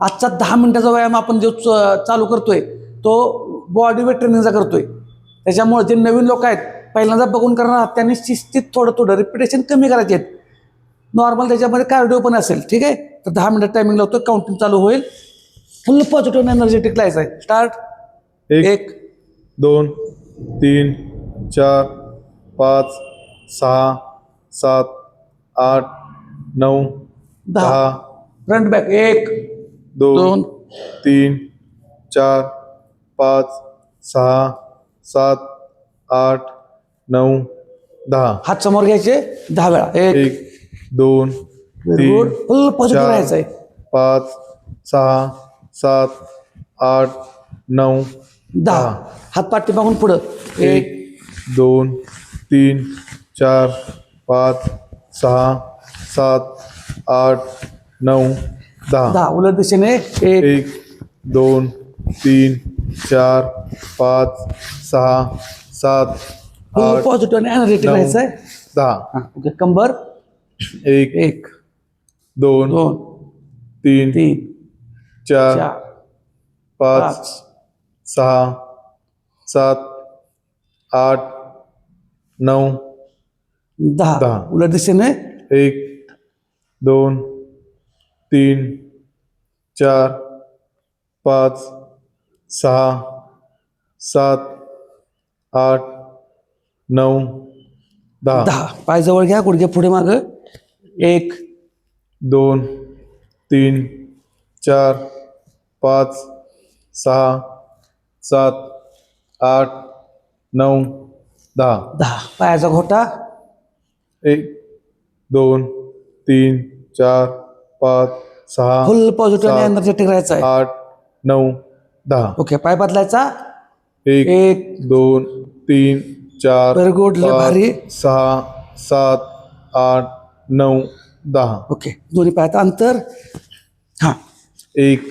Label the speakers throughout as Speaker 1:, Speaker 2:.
Speaker 1: आजचा दहा मिनिटाचा व्यायाम आपण जो चालू करतोय तो बॉडी वेट ट्रेनिंगचा करतोय. त्याच्यामुळे जे नवीन लोक आहेत पहिल्यांदा बघून करणार त्यांनी शिस्तीत थोडं थोडं रिपिटेशन कमी करायचे आहेत. नॉर्मल त्याच्यामध्ये कार्डिओ पण असेल ठीक आहे? तर दहा मिनिट टायमिंग लावतो काउंटिंग चालू होईल. फुल पॉझिटिव्ह एनर्जेटिक लायचं आहे. स्टार्ट
Speaker 2: एक
Speaker 1: एक.
Speaker 2: दोन तीन चार पाच सहा सात आठ नऊ
Speaker 1: दहा. फ्रंट बॅक एक.
Speaker 2: दोन
Speaker 1: दोन
Speaker 2: तीन चार पाच सहा सात आठ नऊ दहा.
Speaker 1: हात समोर घ्यायचे दहा वेळा. एक
Speaker 2: एक दोन तीन
Speaker 1: फुल पॉझिटिव्ह
Speaker 2: चार पाच सहा सात आठ नऊ
Speaker 1: दहा. हात पाठी मागून पुढं. एक
Speaker 2: एक दोन तीन चार पाच सहा सात आठ नऊ दहा
Speaker 1: दहा उलट दिशेने एक।
Speaker 2: एक दोन तीन चार पाच सहा सात आठ
Speaker 1: पॉझिटिव्ह आणि
Speaker 2: नऊ.
Speaker 1: राहायचं आहे
Speaker 2: दहा
Speaker 1: हा, ओके कंबर.
Speaker 2: एक
Speaker 1: एक
Speaker 2: दोन
Speaker 1: दोन
Speaker 2: तीन
Speaker 1: तीन
Speaker 2: चार
Speaker 1: चार
Speaker 2: पाच
Speaker 1: पाच
Speaker 2: सहा सात आठ नऊ
Speaker 1: दहा
Speaker 2: दहा.
Speaker 1: उलट दिशेने
Speaker 2: एक दोन तीन चार पाच सहा सात आठ नऊ दहा.
Speaker 1: दहा. पाय जवळ घ्या गुडघे पुढे माग. एक
Speaker 2: दोन तीन चार पाच सहा सात आठ नऊ दहा.
Speaker 1: दहा. पायाचा घोटा.
Speaker 2: एक दोन तीन चार पाच सहा
Speaker 1: फुल पॉझिटिव्ह एनर्जेटिक राहायचं आहे.
Speaker 2: आठ नऊ दहा.
Speaker 1: ओके पाय बदलायचा.
Speaker 2: एक
Speaker 1: एक
Speaker 2: दोन तीन चार
Speaker 1: लय
Speaker 2: पाच,
Speaker 1: भारी.
Speaker 2: सहा सात आठ नऊ दहा.
Speaker 1: ओके दोन्ही पायाचं अंतर. हां.
Speaker 2: एक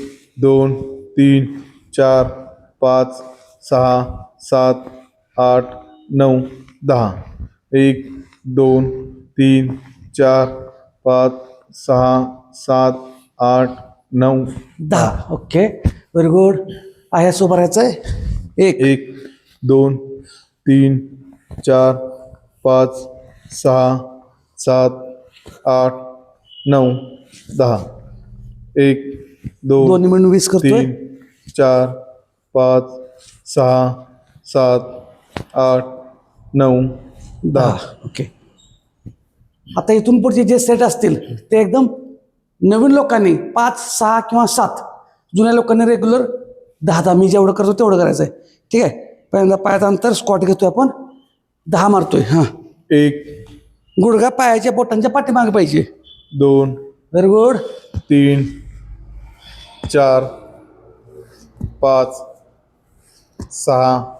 Speaker 2: दोन तीन चार पाच सहा सात आठ नऊ दहा. एक दोन तीन चार पाच सहा सात आठ नऊ
Speaker 1: दहा. ओके. व्हेरी गुड आयास उभं राहायचं आहे? एक.
Speaker 2: एक दोन तीन चार पाच सहा सात आठ नऊ दहा. एक दोन
Speaker 1: दोन्ही मिळून वीस करतोय?
Speaker 2: तीन चार पाच सहा सात आठ नऊ दहा.
Speaker 1: ओके. आता इथून पुढचे जे सेट असतील ते एकदम नवीन लोकांनी पाच सहा किंवा सात जुन्या लोकांनी रेग्युलर दहा दहा मी जेवढं करतो तेवढं करायचं आहे. ठीक आहे? पहिल्यांदा पायाचं अंतर स्क्वॉट घेतोय आपण. दहा मारतोय हां.
Speaker 2: एक.
Speaker 1: गुडघा पायाच्या बोटांच्या पाठीमागे पाहिजे.
Speaker 2: दोन.
Speaker 1: व्हेरी गुड
Speaker 2: तीन. चार. पाच. सहा.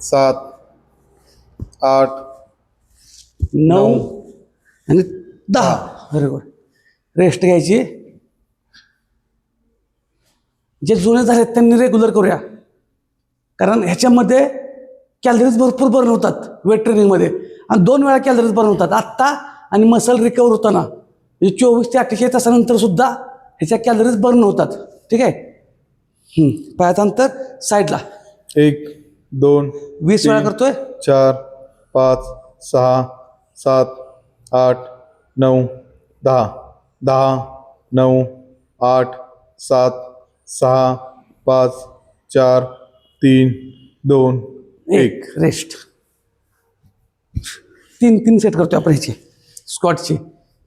Speaker 2: सात. आठ.
Speaker 1: नऊ. आणि दहा. व्हेरी गुड रेस्ट घ्यायची. जे जुने झालेत त्यांनी रेग्युलर करूया. कारण ह्याच्यामध्ये कॅलरीज भरपूर बर्न होतात वेट ट्रेनिंगमध्ये आणि दोन वेळा कॅलरीज बर्न होतात. आत्ता आणि मसल रिकवर होताना. म्हणजे चोवीस ते अठ्ठेचाळीस तासानंतर सुद्धा ह्याच्या कॅलरीज बर्न होतात. ठीक आहे. पायाचं अंतर साईडला
Speaker 2: एक दोन
Speaker 1: वीस वेळा करतोय?
Speaker 2: चार पाच सहा सात आठ नऊ दहा. दहा नऊ आठ सात सहा पाच चार तीन दोन
Speaker 1: एक. रेस्ट तीन तीन सेट करतो आपण ह्याचे स्कॉटचे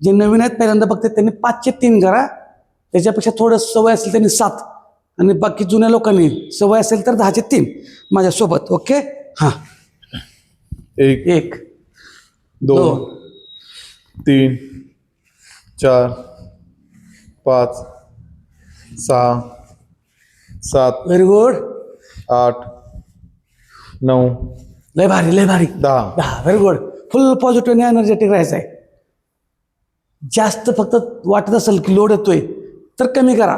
Speaker 1: जे नवीन आहेत पहिल्यांदा बघते त्यांनी पाचचे तीन करा. त्याच्यापेक्षा थोडं सवय असेल त्यांनी सात. आणि बाकी जुन्या लोकांनी सवय असेल तर दहाचे तीन माझ्यासोबत ओके? हां.
Speaker 2: एक
Speaker 1: एक
Speaker 2: दोन. तीन चार पाच सहा सात
Speaker 1: व्हेरी गुड
Speaker 2: आठ नऊ
Speaker 1: लय भारी लय भारी.
Speaker 2: दहा.
Speaker 1: दहा. व्हेरी गुड फुल पॉझिटिव्ह आणि एनर्जेटिक राहायचं आहे. जास्त फक्त वाटत असेल की लोड येतोय तर कमी करा.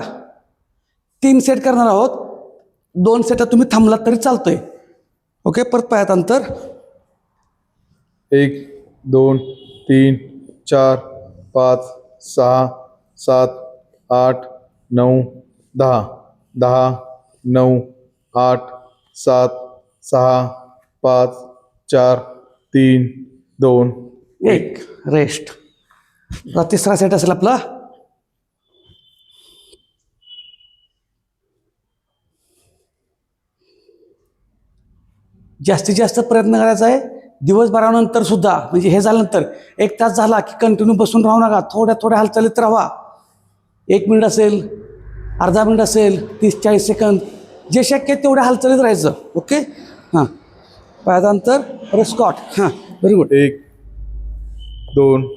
Speaker 1: तीन सेट करणार आहोत. दोन सेटात तुम्ही थांबलात तरी चालतोय. ओके परत पायात अंतर.
Speaker 2: एक दोन तीन चार पाच सहा सात आठ नऊ दहा दहा नऊ आठ सात सहा पाच चार तीन दोन
Speaker 1: एक. रेस्ट. तिसरा सेट असेल आपला. जास्तीत जास्त प्रयत्न करायचा आहे. दिवसभरानंतर सुद्धा म्हणजे हे झाल्यानंतर एक तास झाला की कंटिन्यू बसून राहू नका. थोड्या थोड्या हालचालीत राहा. एक मिनिट असेल अर्धा मिनिट असेल तीस चाळीस सेकंद जे शक्य आहे तेवढ्या हालचालीत राहायचं ओके? हां. पायाचं अंतर? परत स्कॉट हां व्हेरी गुड
Speaker 2: एक दोन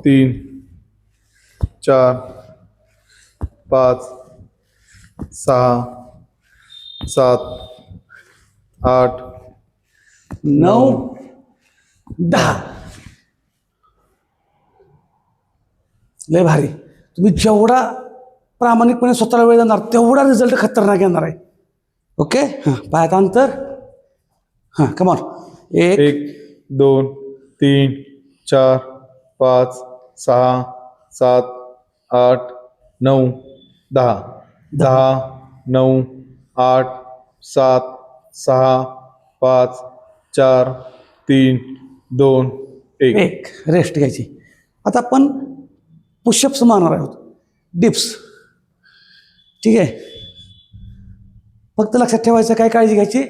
Speaker 2: तीन चार पाच सहा सात आठ
Speaker 1: नऊ दहा. लय भारी. तुम्ही जेवढा प्रामाणिकपणे स्वतःला वेळ देणार तेवढा रिझल्ट खतरनाक येणार आहे. ओके हां पायात अंतर. हां कमॉन एक
Speaker 2: एक दोन तीन चार पाच सहा सात आठ नऊ दहा. दहा. नऊ आठ सात सहा पाच चार तीन दोन एक.
Speaker 1: एक रेस्ट घ्यायची. आता आपण पुशअप्स मारणार आहोत. डिप्स ठीक आहे? फक्त लक्षात ठेवायचं काय काळजी घ्यायची?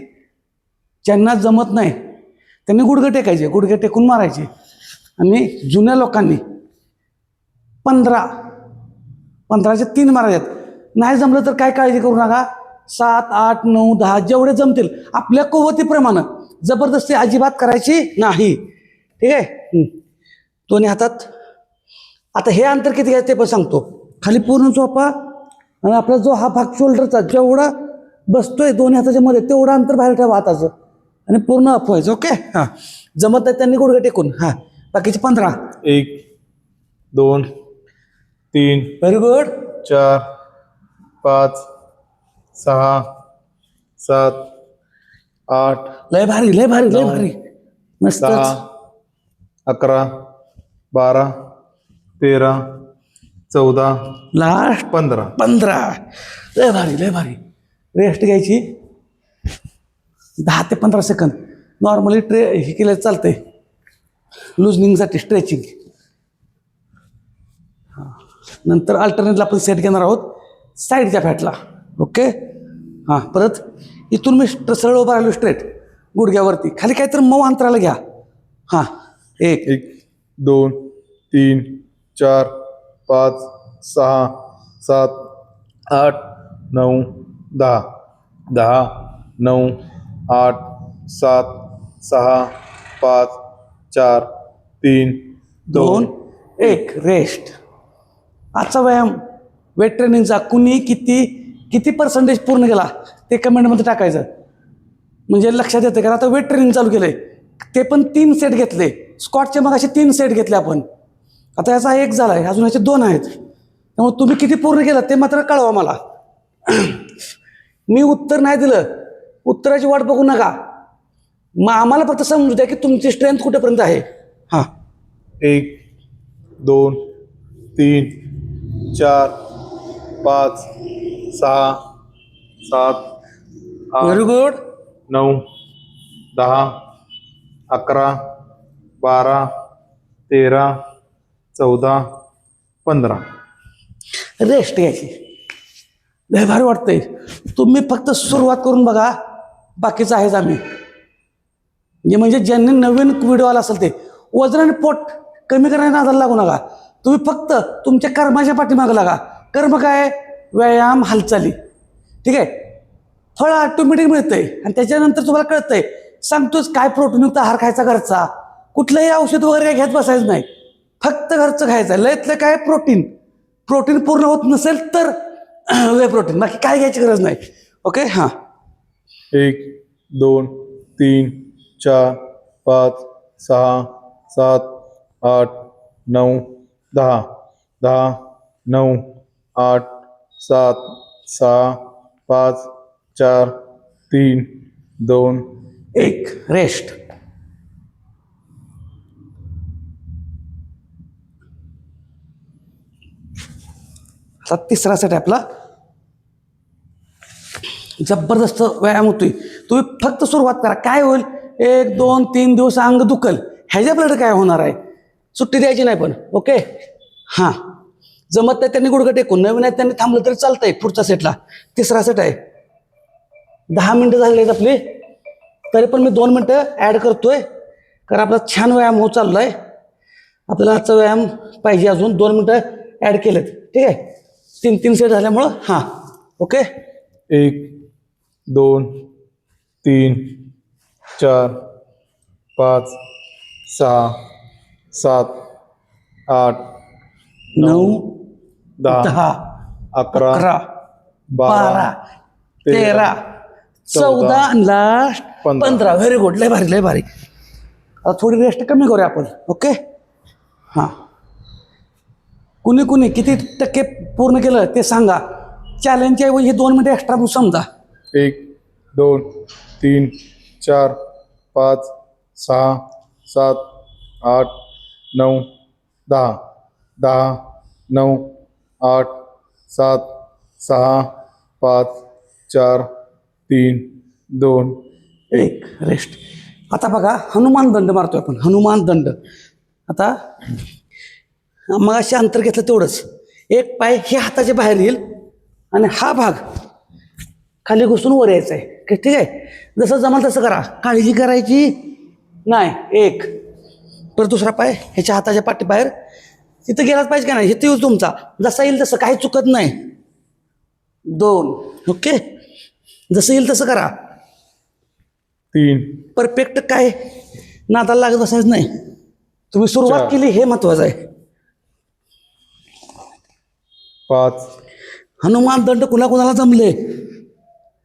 Speaker 1: ज्यांना जमत नाही त्यांनी गुडघे टेकायचे. गुडघे टेकून मारायचे. आणि जुन्या लोकांनी पंधरा पंधराचे तीन मारायच्यात. नाही जमलं तर काय काळजी करू नका. सात आठ नऊ दहा जेवढे जमतील आपल्या कुवतीप्रमाणे जबरदस्ती अजिबात करायची नाही. ठीक आहे? दोन्ही हातात आता हे अंतर किती घ्यायचं ते पण सांगतो. खाली पूर्ण झोपा आणि आपला जो हा भाग शोल्डरचा जेवढा बसतोय दोन्ही हाताच्या मध्ये तेवढं अंतर बाहेर ठेवा हाताचं. आणि पूर्ण अप व्हायचं ओके हां. जमत नाही त्यांनी गुडघे टेकून. हां. बाकीचे पंधरा.
Speaker 2: एक दोन तीन
Speaker 1: व्हेरी गुड
Speaker 2: चार पाच सहा सात आठ
Speaker 1: लय भारी लय भारी लय भारी. मस्त
Speaker 2: अकरा बारा तेरा चौदा
Speaker 1: लास्ट
Speaker 2: पंधरा.
Speaker 1: पंधरा. लय भारी लय भारी. रेस्ट घ्यायची. दहा ते पंधरा सेकंद नॉर्मली ट्रे हे केलं चालतंय. लुजनिंगसाठी स्ट्रेचिंग नंतर अल्टरनेटला आपण सेट घेणार आहोत. साईडच्या फॅटला ओके हां परत इथून मी सरळ उभा राहिलो स्ट्रेट गुडघ्यावरती. खाली काहीतरी मऊ अंतराला घ्या. हां. एक.
Speaker 2: एक दोन तीन चार पाच सहा सात आठ नऊ दहा. दहा नऊ आठ सात सहा पाच चार तीन
Speaker 1: दोन. एक रेस्ट आजचा व्यायाम वेट ट्रेनिंगचा कुणी किती किती पर्सेंटेज पूर्ण केला ते कमेंटमध्ये टाकायचं. म्हणजे लक्षात येतं कारण आता वेट ट्रेनिंग चालू केलं आहे ते पण तीन सेट घेतले. स्कॉटचे मग असे तीन सेट घेतले आपण. आता याचा एक झाला आहे अजून याचे दोन आहेत. त्यामुळे तुम्ही किती पूर्ण केलं ते मात्र कळवा मला. मी उत्तर नाही दिलं. उत्तराची वाट बघू नका. मग आम्हाला फक्त समजू द्या की तुमची स्ट्रेंथ कुठेपर्यंत आहे. हां.
Speaker 2: एक दोन तीन चार पाच सहा सात
Speaker 1: व्हेरी गुड
Speaker 2: नऊ दहा अकरा बारा तेरा चौदा पंधरा.
Speaker 1: रेस्ट घ्यायची. लय भारी वाटतंय. तुम्ही फक्त सुरुवात करून बघा. बाकीचं आहेच आम्ही. जे म्हणजे ज्यांनी नवीन व्हिडिओ आला असेल ते वजन आणि पोट कमी करायला नादाला लागू नका. तुम्ही फक्त तुमच्या कर्माच्या पाठीमागं लागा. कर्म काय? व्यायाम हालचाली. ठीक आहे? फळ ऑटोमॅटिक मिळतंय. आणि त्याच्यानंतर तुम्हाला कळतंय सांगतोच काय प्रोटीनयुक्त आहार खायचा घरचा कुठलंही औषध वगैरे घेत बसायचं नाही. फक्त घरचं खायचं लयतलं काय? प्रोटीन. प्रोटीन पूर्ण होत नसेल तर वे प्रोटीन. बाकी काय घ्यायची गरज नाही. ओके? हां.
Speaker 2: एक दोन तीन चार पाच सहा सात आठ नऊ दहा. दहा नऊ आठ सात सहा पाच चार तीन दोन.
Speaker 1: एक. रेस्ट. आता तिसरा सेट आहे आपला. जबरदस्त व्यायाम होतोय. तुम्ही फक्त सुरुवात करा. काय होईल? एक दोन तीन दिवस अंग दुखल. ह्याच्या काय होणार आहे? सुट्टी द्यायची नाही पण. ओके हां. जमत नाही त्यांनी गुडघं टेकून. नवीन नाही त्यांनी थांबलं तरी चालतंय पुढच्या सेटला तिसरा सेट आहे. दहा मिनटं झालेली आहेत आपली. तरी पण मी दोन मिनटं ॲड करतोय. कारण आपला छान व्यायाम होत चाललाय. आपल्याला आजचा व्यायाम पाहिजे अजून. दोन मिनटं ॲड केलेत. ठीक आहे? तीन तीन सेट झाल्यामुळं हां ओके
Speaker 2: एक दोन तीन चार पाच सहा सात आठ
Speaker 1: नऊ
Speaker 2: दहा अकरा
Speaker 1: अकरा बारा तेरा चौदा आणि लास्ट.
Speaker 2: पंधरा.
Speaker 1: व्हेरी गुड लय भारी लय भारी. आता थोडी रेस्ट कमी करूया आपण ओके हां. कुणी कुणी किती टक्के पूर्ण केलं ते सांगा. चॅलेंजच्या ऐवजी दोन मिनिटं एक्स्ट्रा समजा.
Speaker 2: एक दोन तीन चार पाच सहा सात आठ नऊ दहा दहा नऊ आठ सात सहा पाच चार तीन दोन
Speaker 1: एक. रेस्ट आता बघा हनुमान दंड मारतोय आपण. हनुमान दंड. आता मग असे अंतर घेतलं तेवढंच. एक पाय हे हाताच्या बाहेर येईल आणि हा भाग खाली घुसून वर यायचा आहे ठीक आहे? जसं जमाल तसं करा. काळजी करायची नाही. एक. परत दुसरा पाय ह्याच्या हाताच्या पाठी बाहेर तिथं गेलाच पाहिजे का नाही? इथं येऊ तुमचा. जसा येईल तसं काही चुकत नाही. दोन. ओके? जसं येईल तसं करा.
Speaker 2: तीन.
Speaker 1: परफेक्ट काय? नादाला लागत बसायचं नाही. तुम्ही सुरुवात. केली हे महत्वाचं आहे.
Speaker 2: पाच.
Speaker 1: हनुमान दंड कुणा कुणाला जमले?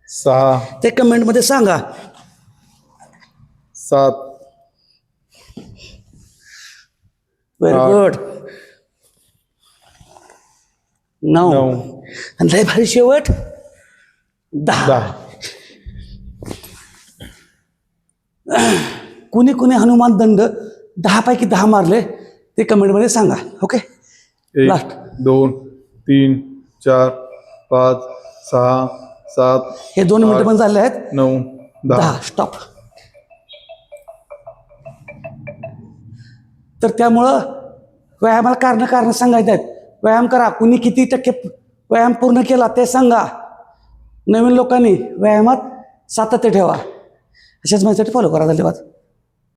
Speaker 2: सहा.
Speaker 1: ते कमेंटमध्ये सांगा.
Speaker 2: सात.
Speaker 1: व्हेरी. गुड नऊ.
Speaker 2: नऊ.
Speaker 1: आणि लय भारी शेवट. दहा.
Speaker 2: दहा.
Speaker 1: कुणी कुणी हनुमान दंड दहा पैकी दहा मारले ते कमेंटमध्ये सांगा. ओके
Speaker 2: एक
Speaker 1: लास्ट.
Speaker 2: दोन. तीन चार पाच सहा सात
Speaker 1: हे दोन मिनिटं पण झाले आहेत.
Speaker 2: नऊ
Speaker 1: दहा. स्टॉप तर त्यामुळं व्यायामाला कारण कारण सांगायचे आहेत. व्यायाम करा. कुणी किती टक्के व्यायाम पूर्ण केला ते सांगा. नवीन लोकांनी व्यायामात सातत्य ठेवा. अशाच माझ्यासाठी फॉलो करा धन्यवाद.